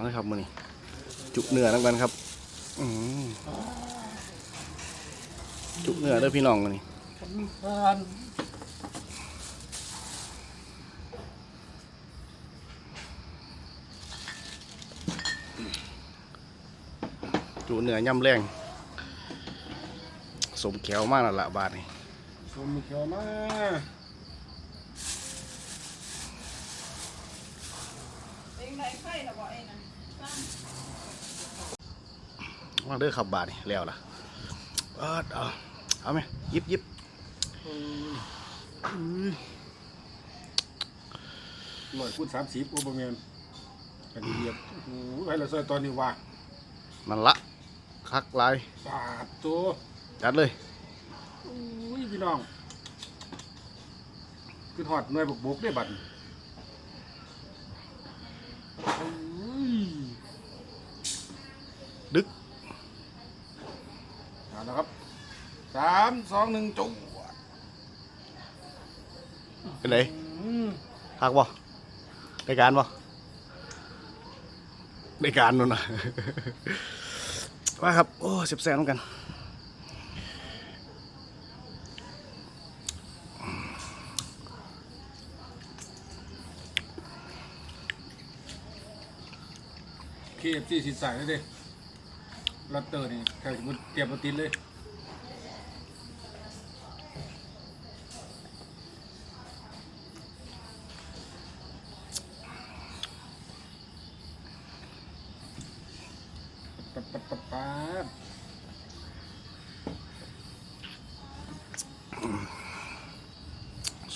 เอาเลยครับมือนี้จุเนื้อแล้วกันครับอืจุเนื้อเด้อพี่น้องกันนี่จุเนื้อย่ำแรงสมแขวมากนั่นละบาทนี่สมเขียวมาเองไรไข่ละบ่เองนะ มาเด้อขับบาทนี่แล้วล่ะเอิดเอาเอาไหมยิบยิบร้อยคูณสามสิบโอ้ประมาณกันเรียบโอ้โหไอ้ละซอยตอนนี้ว่านั่นละคักลายบาทตัวจัดเลยอุ้ยพี่น้องคือทอดหน่วยบกบกได้บัดนี้อุ้ยดึก เอาละครับสามสองหนึ่งจุ๊บเป็นไงอืมคักบ่ได้การบ่ได้การนู่นนะว่าครับ โอ้เสียบแซงกันเคฟซีสินใส่เลยเด้ ลอตเตอร์นี่ใครสมมติเตรียมมาติดเลยปัดปัดปัดปัด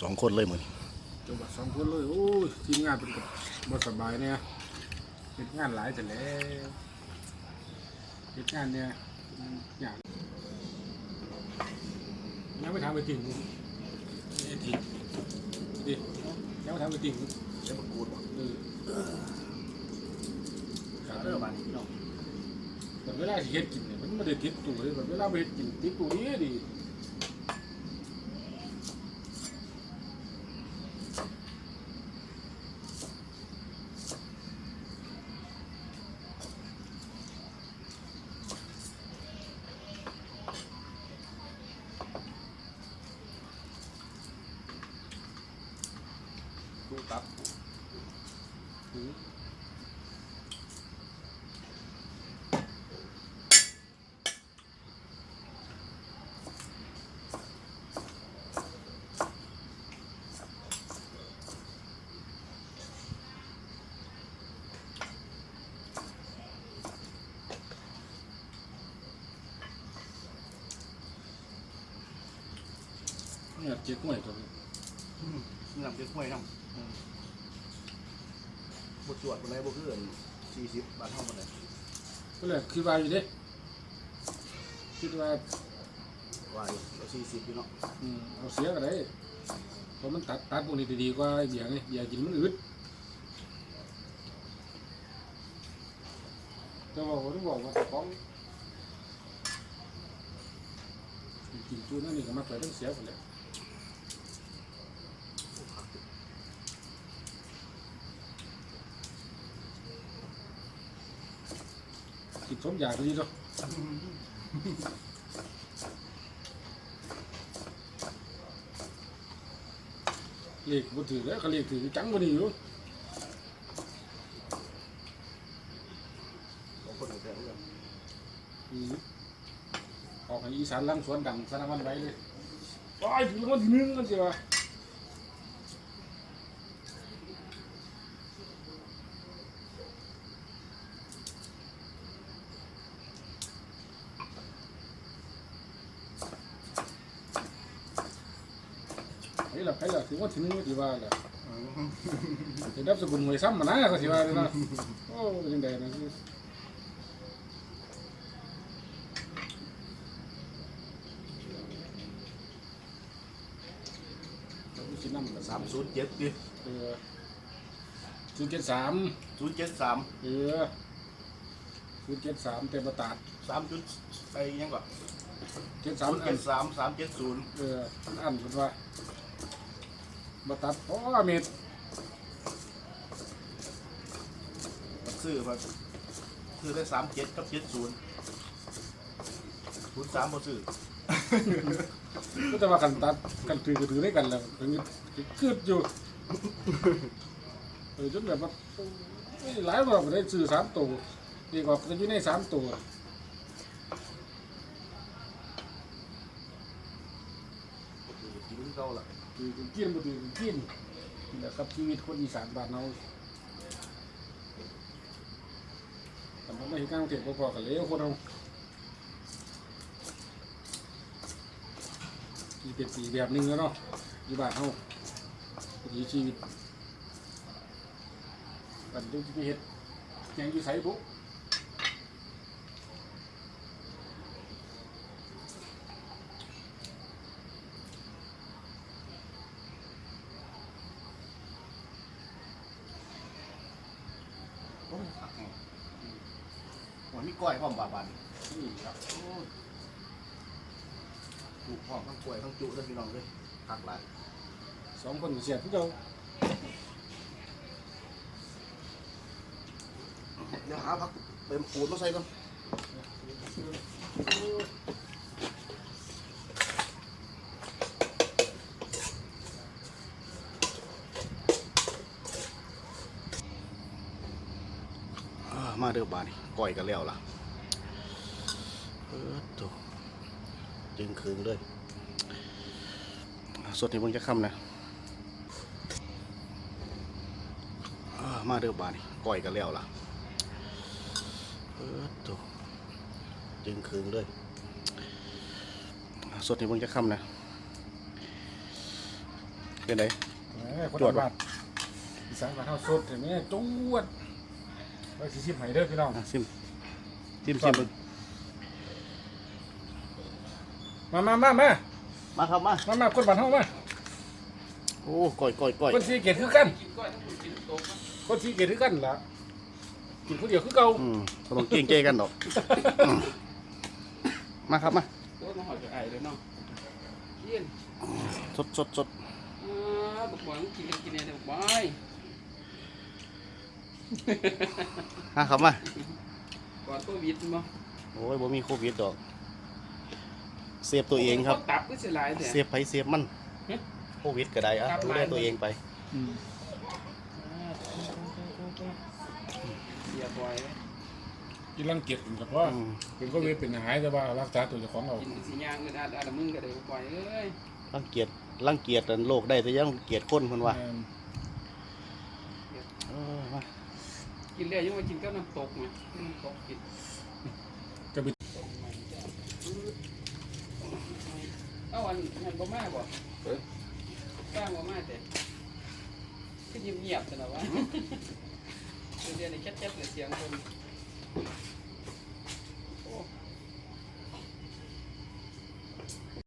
สองคนเลยมือนี้จังหวัดสองคนเลยโอ้ยทีมงานเป็นกับบสบายเนี่ยเป็นงานหลายแต่แล้ว เป็นงานเนี่ยอย่างยังไม่ทำไปติ่งไอ้ติ่งดิยังไม่ทำไปติ่งใช้ประกูดบ่เออจัดเด้อบาทพี่น้องแต่เวลาสิเฮ็ดกินเนี่ยมันไม่ได้ติดตู้เลยแบบเวลาไปเฮ็ดกินติดตู้นี้ดี ตู้ตับอืมเนี่ยเจ๊กุ้งไอ้ตัวนี้น้ำเก๊กฮวยน้ำ บดจวดคนไหนบ่คืออันสี่สิบบาทเท่ากันเลยก็เลยคิดว่าอยู่เด้คิดว่าว่าอยู่สี่สิบอยู่เนาะอืมเอาเสียก็ได้เพราะมันตัดตัดพวกนี้ดีๆกว่าไอ้เบียร์ไงเบียร์กินมันอืดจะบอกว่าต้องบอกว่าของกินจูนั่นนี่ก็มาใส่ต้องเสียไปเลย สมอยากดีเนาะเลขบ่ถือแล้วก็เลขถือจังบ่ดีอยู่สองคนอยู่แถวเรื่องอืมออกให้อีสานลังสวนดังสนามวันไว้เลยว้ายถึงวันที่หนึ่งกันสิวะ ไอ้ล่ะไอ้ล่ะถึงวันที่หนึ่งก็สิว่าแหละจะดับสกุลหวยซ้ำมานะก็สิว่าเลยนะโอ้ยังไงนะเราก็สินำกันสามศูนย์เจ็ดดิเออศูนย์เจ็ดสามศูนย์เจ็ดสามเออศูนย์เจ็ดสามเต็มประตาดสามจุดไปยังก่อนเจ็ดสาสามมอัเจ็นดสามสามเจ็ดศูนย์เอออันเป็นว่า ประตัดพ่อเม็ดซื้อมาซื้อได้สามเจ็ดกับเจ็ดศูนย์ศูนย์สามบ่ซื้อก็จะว่ากันตัดกันถือก็ถือได้กันแล้วถึงคืดอยู่เออจนแบบว่าไม่หลายว่าบ่ได้ซื้อสามตัวดีกว่าจะอยู่ในสามตัว กินเก่าละคือกินบ่ถือกินนี่แหละครับชีวิตคนอีสานบ้านเราแต่มันไม่เห็นการเก็บพอๆกันเลยคนเราอีเป็นปีแบบนึงแล้วเนาะอยู่บ้านเฮาวิถีชีวิตมันต้องไปเฮ็ดยังอยู่ไสบุ โอ้ยคักแฮงโอ้ย มีก้อยพร้อมบาบานนี่ครับโอ้ยถูกพร้อมทั้งกล้วยทั้งจุเลยพี่น้องเลยคักหลายสองคนก็เสียบพี่เจ้าเดี๋ยวหาผักเต็มปูนมาใส่ก่อนอ่ามา เด้อบาดนี่ก้อยกันแล้วล่ะเออโตัวจึงคืนเลยอ่าสดนี่เบิ่งจะค่ำนะอ่ามาเด้อบาดนี่ก้อยกันแล้วล่ะเออโตัวจึงคืนเลยอ่าสดนี่เบิ่งจะค่ำนะเป็นไงแหมคนจวดบ้านอีสานบ้านเฮาสดเห็นไหมจวด ไว้สิชิมให้เด้อพี่น้องอะซิมซิมซิมเบิ่งมามามามามาครับมามามาคนบ้านเฮามาโอ้ก้อยก้อยก้อยคนสีเกตคือกัน คนสีเกตคือกันล่ะกินคนเดียวคือเก่าอืมบ่ต้องเกรงใจกันดอกอืมมาครับมาโอ้ยมาหอยกับไอ้เลยเนาะเยี่ยนสดสดสด อ่าบอกบอยมึงกินกันกินเนี่ยเดี๋ยวบอกบอย มาครับมาก่อนโควิดมั้งโอ้ยบ่มีโควิดดอกเซฟตัวเองครับ ตับก็เสียหลายแต่เซฟไปเซฟมันโควิดก็ได้อะดูแลตัวเองไปเสียบอยกินรังเกียจเฉพาะอืมเป็นก็เวทเป็นหายแต่ว่ารักษาตัวเจ้าของเอากินสีย่างเงินอาดอาดมึงก็ได้บอกบอยเอ้ยรังเกียจรังเกียจอันโลกได้แต่ยังเกลียดคนเพิ่นว่า แม่น เออมา กินเรื่อยยังมากินก็น้ำตกมาน้ำตกกินก็ไปเอ้าอันงานบ่มาบ่สร้างบ่มาแต่ก็เงียบๆแต่ละวะเดี๋ยวนี้แคบๆเลยเสียงคน